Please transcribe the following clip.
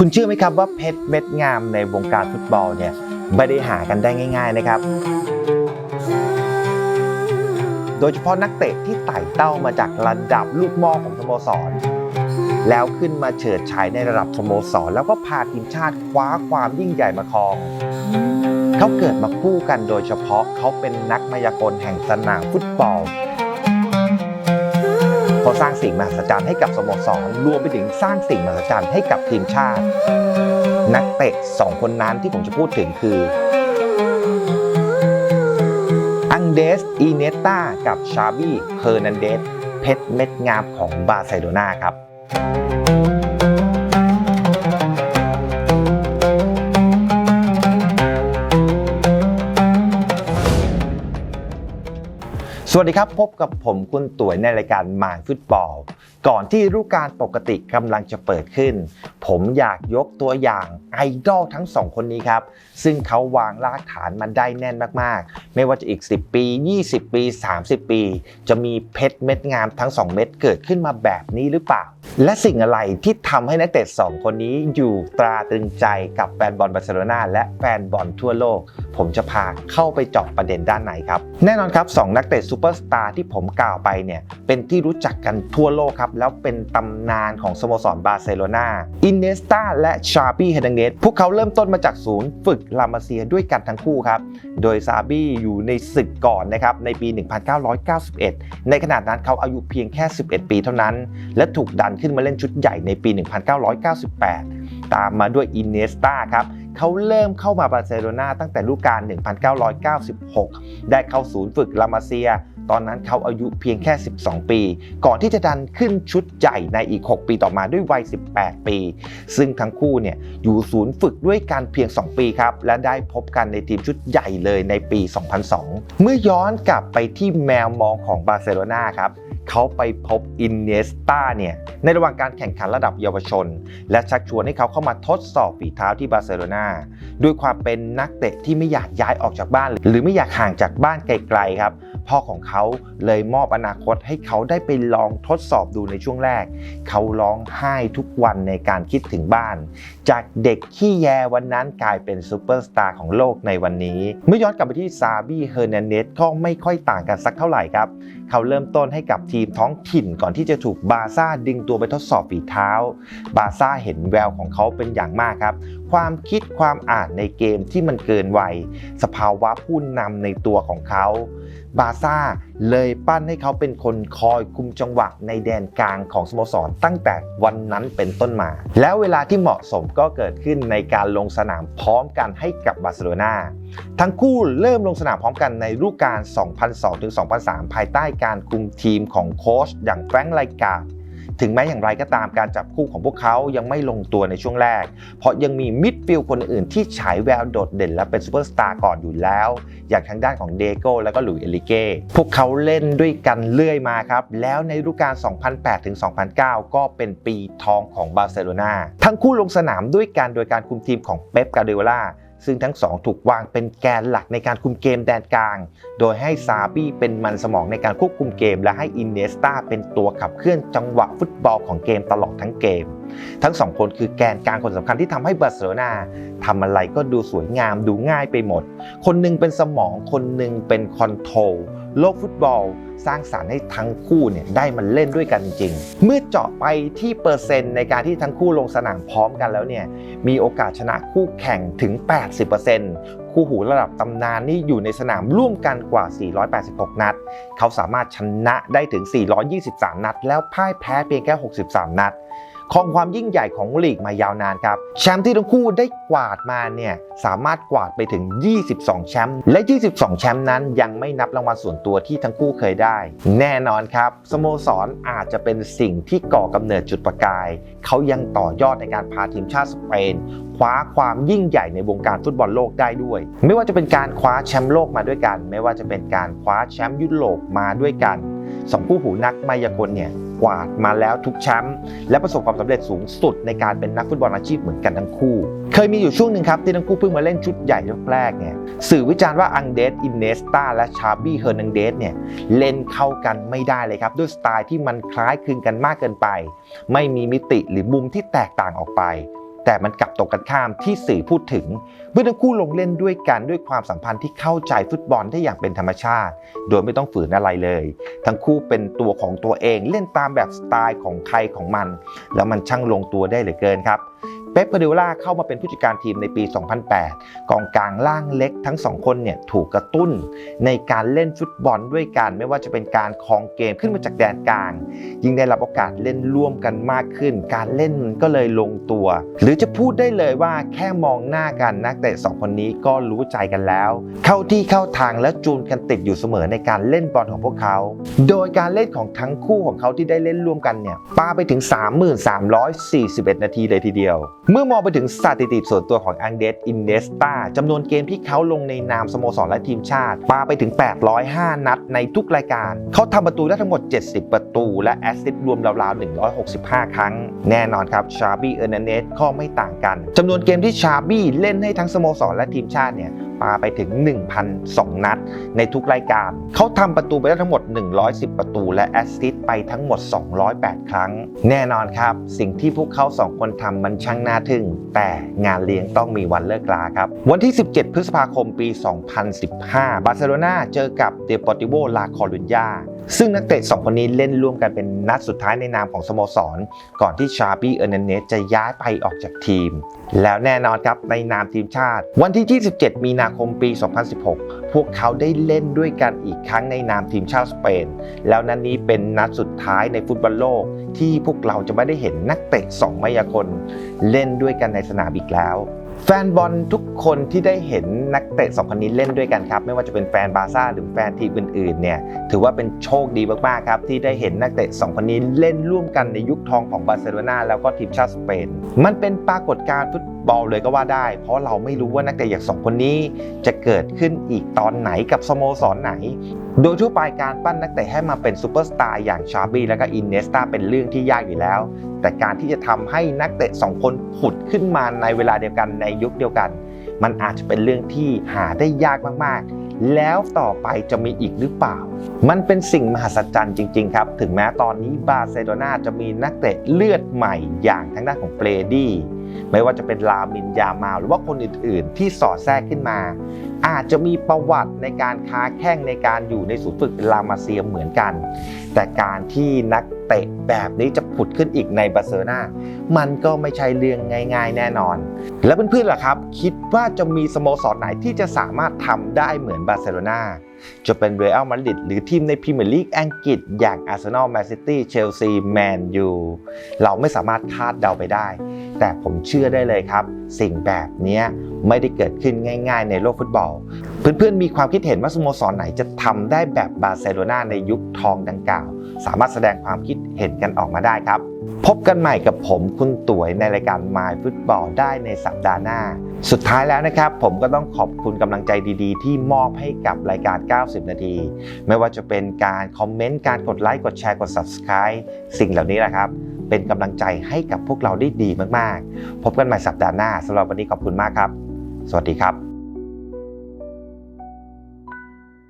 คุณเชื่อไหมครับว่าเพชรเม็ดงามในวงการฟุตบอลเนี่ยไม่ได้หากันได้ง่าย ๆนะครับ โดยเฉพาะนักเตะที่ไต่เต้ามาจากระดับลูกมอของสโมสร แล้วขึ้นมาเฉิดฉายในระดับสโมสร แล้วก็พาทีมชาติคว้าความยิ่งใหญ่มาครอง เขาเกิดมาคู่กันโดยเฉพาะเขาเป็นนักมายากลแห่งสนามฟุตบอล เขาสร้างสิ่งมหัศจรรย์ให้กับสโมสรรวมไปถึงสร้างสิ่งมหัศจรรย์ให้กับทีมชาติ นักเตะสองคนนั้นที่ผมจะพูดถึงคืออังเดสอีเนต้ากับชาบี้เฮอร์นันเดสเพชรเม็ดงามของบาร์เซโลนาครับ สวัสดีครับ พบกับผมคุณตุ๋ยในรายการมาฟุตบอล ก่อนที่ฤดูกาลปกติกำลังจะเปิดขึ้น ผมอยากยกตัวอย่างไอดอลทั้งสองคนนี้ครับ ซึ่งเขาวางรากฐานมาได้แน่นมากๆ ไม่ว่าจะอีก 10 ปี 20 ปี 30 ปี จะมีเพชรเม็ดงามทั้ง 2 เม็ดเกิดขึ้นมาแบบนี้หรือเปล่า และสิ่งอะไรที่ทำให้นักเตะ2คนนี้อยู่ตราตรึงใจกับแฟนบอลบาร์เซโลนาและแฟนบอลทั่วโลก ผมจะพาเข้าไปเจาะประเด็นด้านในครับ แน่นอนครับ 2 นักเตะซูเปอร์สตาร์ที่ผมกล่าวไปเนี่ยเป็นที่รู้จักกันทั่วโลกครับแล้วเป็นตำนานของสโมสรบาร์เซโลนาอินเนสตาและชาบี้เฮดังเนสพวกเขาเริ่มต้นมาจากศูนย์ฝึกลามาเซียด้วยกันทั้งคู่ครับ โดยซาบี้อยู่ในศึกก่อนนะครับในปี 1991 ในขณะนั้นเขาอายุเพียงแค่ 11 ปีเท่านั้น และถูกดันขึ้นมาเล่นชุดใหญ่ในปี 1998 ตามมาด้วยอินเนสตาครับเขาเริ่มเข้ามาบาร์เซโลนาตั้งแต่ฤดูกาล1996 ได้เข้าศูนย์ฝึกลามาเซีย ตอนนั้นเขาอายุเพียงแค่ 12 ปี ก่อนที่จะดันขึ้นชุดใหญ่ในอีก 6 ปีต่อมาด้วยวัย 18 ปี ซึ่งทั้งคู่เนี่ยอยู่ศูนย์ฝึกด้วยกันเพียง 2 ปีครับ และได้พบกันในทีมชุดใหญ่เลยในปี 2002 เมื่อย้อนกลับไปที่แมวมองของบาร์เซโลนาครับ เขาไปพบอินเนสตาเนี่ยในระหว่างการแข่งขันระดับเยาวชน และชักชวนให้เขาเข้ามาทดสอบฝีเท้าที่บาร์เซโลนาด้วยความเป็นนักเตะที่ไม่อยากย้ายออกจากบ้าน หรือไม่อยากห่างจากบ้านไกลๆครับ พ่อของเขาเลยมอบอนาคตให้เขาได้ไปลองทดสอบดูในช่วงแรก เขาร้องไห้ทุกวันในการคิดถึงบ้าน จากเด็กขี้แยวันนั้นกลายเป็นซูเปอร์สตาร์ของโลกในวันนี้ เมื่อย้อนกลับไปที่ซาบี้เฮอร์นันเดสก็ไม่ค่อยต่างกันสักเท่าไหร่ครับ เขาเริ่มต้นให้กับทีมท้องถิ่นก่อนที่จะถูกบาซ่าดึงตัวไปทดสอบฝีเท้า บาซ่าเห็นแววของเขาเป็นอย่างมากครับ ความคิดความอ่านในเกมที่มันเกินวัย สภาวะผู้นำในตัวของเขา บาซ่าเลยปั้นให้เขาเป็นคนคอยคุมจังหวะในแดนกลางของสโมสรตั้งแต่วันนั้นเป็นต้นมา แล้วเวลาที่เหมาะสมก็เกิดขึ้นในการลงสนามพร้อมกันให้กับบาร์เซโลนาทั้งคู่เริ่มลงสนามพร้อมกันในฤดูกาล 2002-2003 ภายใต้การคุมทีมของโค้ชอย่างแฟรงค์ไลกาด ถึงแม้อย่างไรก็ตามการจับคู่ของพวกเขายังไม่ลงตัวในช่วงแรก เพราะยังมีมิดฟิลด์คนอื่นที่ฉายแววโดดเด่นและเป็นซูเปอร์สตาร์ก่อนอยู่แล้ว อย่างทางด้านของเดโก้และก็หลุยส์เอลิเก้พวกเขาเล่นด้วยกันเรื่อยมาครับ แล้วในฤดูกาล 2008-2009 ก็เป็นปีทองของบาร์เซโลนาทั้งคู่ลงสนามด้วยกันโดยการคุมทีมของเป๊ปกาเดโอลา ซึ่งทั้งสองถูกวางเป็นแกนหลักในการคุมเกมแดนกลาง โดยให้ซาบี้เป็นมันสมองในการควบคุมเกม และให้อินเนสตาเป็นตัวขับเคลื่อนจังหวะฟุตบอลของเกมตลอดทั้งเกม ทั้งสองคนคือแกนกลางคนสำคัญที่ทำให้บาร์เซโลนาทำอะไรก็ดูสวยงามดูง่ายไปหมด คนหนึงเป็นสมองคนหนึงเป็นคอนโทรล โลกฟุตบอล สร้างสารรค์ให้ทั้งคู่เนี่ยได้มันเล่นด้วยกันจริง เมื่อเจาะไปที่เปอร์เซ็นต์ในการที่ทั้งคู่ลงสนามพร้อมกันแล้วเนี่ยมีโอกาสชนะคู่แข่งถึง 80%คู่หูระดับตำนานนี่อยู่ในสนามร่วมกันกว่า 486 นัด เขาสามารถชนะได้ถึง 423 นัด แล้วพ่ายแพ้เพียงแค่ 63 นัด ครองความยิ่งใหญ่ของลีกมายาวนานครับแชมป์ที่ทั้งคู่ได้กวาดมาเนี่ยสามารถกวาดไปถึง 22 แชมป์และ 22 แชมป์นั้นยังไม่นับรางวัลส่วนตัวที่ทั้งคู่เคยได้ แน่นอนครับสโมสรออาจจะเป็นสิ่งที่ก่อกำเนิดจุดประกาย เขายังต่อยอดในการพาทีมชาติสเปนคว้าความยิ่งใหญ่ในวงการฟุตบอลโลกได้ด้วย ไม่ว่าจะเป็นการคว้าแชมป์โลกมาด้วยกัน ไม่ว่าจะเป็นการคว้าแชมป์ยุโรปมาด้วยกันสองคู่หูนักมายากลเนี่ย กวาดมาแล้วทุกแชมป์และประสบความสำเร็จสูงสุดในการเป็นนักฟุตบอลอาชีพเหมือนกันทั้งคู่ เคยมีอยู่ช่วงหนึ่งครับที่ทั้งคู่เพิ่งมาเล่นชุดใหญ่แรกๆเนี่ยสื่อวิจารณ์ว่าอังเดสอินเนสตาและชาบี้เฮอร์นังเดสเนี่ยเล่นเข้ากันไม่ได้เลยครับ ด้วยสไตล์ที่มันคล้ายคลึงกันมากเกินไป ไม่มีมิติหรือมุมที่แตกต่างออกไป แต่มันกลับตรงกันข้ามที่สื่อพูดถึง เมื่อทั้งคู่ลงเล่นด้วยกันด้วยความสัมพันธ์ที่เข้าใจฟุตบอลได้อย่างเป็นธรรมชาติ โดยไม่ต้องฝืนอะไรเลย ทั้งคู่เป็นตัวของตัวเองเล่นตามแบบสไตล์ของใครของมัน แล้วมันช่างลงตัวได้เหลือเกินครับ ป๊ปเปอร์ดิล่าเข้ามาเป็นผู้จัดการทีมในปี 2008 กองกลางล่างเล็กทั้งสองคนเนี่ยถูกกระตุ้นในการเล่นฟุตบอลด้วยกันไม่ว่าจะเป็นการคองเกมขึ้นมาจากแดนกลาง ยิ่งได้รับโอกาสเล่นร่วมกันมากขึ้น การเล่นมันก็เลยลงตัว หรือจะพูดได้เลยว่าแค่มองหน้ากันนักเตะสองคนนี้ก็รู้ใจกันแล้ว เข้าที่เข้าทางและจูนกันติดอยู่เสมอในการเล่นบอลของพวกเขา โดยการเล่นของทั้งคู่ของเขาที่ได้เล่นร่วมกันเนี่ยปาไปถึง 3341 นาทีเลยทีเดียวเมื่อมองไปถึงสถิติส่วนตัวของอังเดสอินเนสตาจำนวนเกมที่เขาลงในนามสโมสรและทีมชาติปาไปถึง 805 นัดในทุกรายการ เขาทำประตูได้ทั้งหมด 70 ประตู และแอสซิสต์รวมราวๆ 165 ครั้ง แน่นอนครับชาบี้เออร์นันเนสก็ไม่ต่างกันจำนวนเกมที่ชาบี้เล่นให้ทั้งสโมสรและทีมชาติเนี่ย ปาไปถึง 1,002 นัด ในทุกรายการ เขาทำประตูไปได้ทั้งหมด 110 ประตู และแอสซิสต์ไปทั้งหมด 208 ครั้ง แน่นอนครับ สิ่งที่พวกเขาสองคนทำมันช่างน่าทึ่ง แต่งานเลี้ยงต้องมีวันเลิกลาครับ วันที่ 17 พฤษภาคมปี 2015 บาร์เซโลนาเจอกับเดปอร์ติโวลาคอรุญญา ซึ่งนักเตะสองคนนี้เล่นร่วมกันเป็นนัดสุดท้ายในนามของสโมสร ก่อนที่ชาบี้เออร์นันเนสจะย้ายไปออกจากทีม แล้วแน่นอนครับในนามทีมชาติ วันที่ 27 มีนาคมปี 2016 พวกเขาได้เล่นด้วยกันอีกครั้งในนามทีมชาติสเปน แล้วนัดนนี้เป็นนัดสุดท้ายในฟุตบอลโลก ที่พวกเราจะไม่ได้เห็นนักเตะสองมายากลเล่นด้วยกันในสนามอีกแล้ว แฟนบอลทุกคนที่ได้เห็นนักเตะสองคนนี้เล่นด้วยกันครับ ไม่ว่าจะเป็นแฟนบาร์ซ่าหรือแฟนทีมอื่นๆเนี่ยถือว่าเป็นโชคดีมากๆครับที่ได้เห็นนักเตะสองคนนี้เล่นร่วมกันในยุคทองของบาร์เซโลนาแล้วก็ทีมชาติสเปน มันเป็นปรากฏการณ์ฟุต บอลเลยก็ว่าได้ เพราะเราไม่รู้ว่านักเตะอย่างสองคนนี้ จะเกิดขึ้นอีกตอนไหนกับสโมสรไหน โดยทั่วไปการปั้นนักเตะให้มาเป็นซูเปอร์สตาร์อย่างชาบีและก็อินเนสตาเป็นเรื่องที่ยากอยู่แล้ว แต่การที่จะทำให้นักเตะสองคนผุดขึ้นมาในเวลาเดียวกันในยุคเดียวกัน มันอาจจะเป็นเรื่องที่หาได้ยากมากๆ แล้วต่อไปจะมีอีกหรือเปล่า มันเป็นสิ่งมหัศจรรย์จริง ๆ ครับ ถึงแม้ตอนนี้บาร์เซโลนาจะมีนักเตะเลือดใหม่อย่างทางด้านของเปรดี้ไม่ว่าจะเป็นลามินยามาลหรือว่าคนอื่นๆ ที่สอดแทรกขึ้นมา อาจจะมีประวัติในการค้าแข่งในการอยู่ในศูนย์ฝึกลามาเซียเหมือนกัน แต่การที่นัก เตะแบบนี้จะผุดขึ้นอีกในบาร์เซโลนามันก็ไม่ใช่เรื่องง่ายๆ แน่นอน แล้วเพื่อนๆล่ะครับ คิดว่าจะมีสโมสรไหนที่จะสามารถทำได้เหมือนบาร์เซโลนาจะเป็นเรอัลมาดริดหรือทีมในพรีเมียร์ลีกอังกฤษ อย่างอาร์เซนอลแมนซิตี้เชลซีแมนยูเราไม่สามารถคาดเดาไปได้ แต่ผมเชื่อได้เลยครับ สิ่งแบบนี้ไม่ได้เกิดขึ้นง่าย ๆ ในโลกฟุตบอล เพื่อนๆ มีความคิดเห็นว่าสโมสรไหนจะทำได้แบบบาร์เซโลนาในยุคทองดังกล่าว สามารถแสดงความคิดเห็นกันออกมาได้ครับ พบกันใหม่กับผมคุณตุ๋ยในรายการ My Football ได้ในสัปดาห์หน้า สุดท้ายแล้วนะครับ ผมก็ต้องขอบคุณกำลังใจดีๆ ที่มอบให้กับรายการ 90 นาที ไม่ว่าจะเป็นการคอมเมนต์การกดไลค์กดแชร์กด Subscribe สิ่งเหล่านี้แหละครับเป็นกำลังใจให้กับพวกเราได้ดีมากๆ พบกันใหม่สัปดาห์หน้าสำหรับวันนี้ขอบคุณมากครับ สวัสดีครับ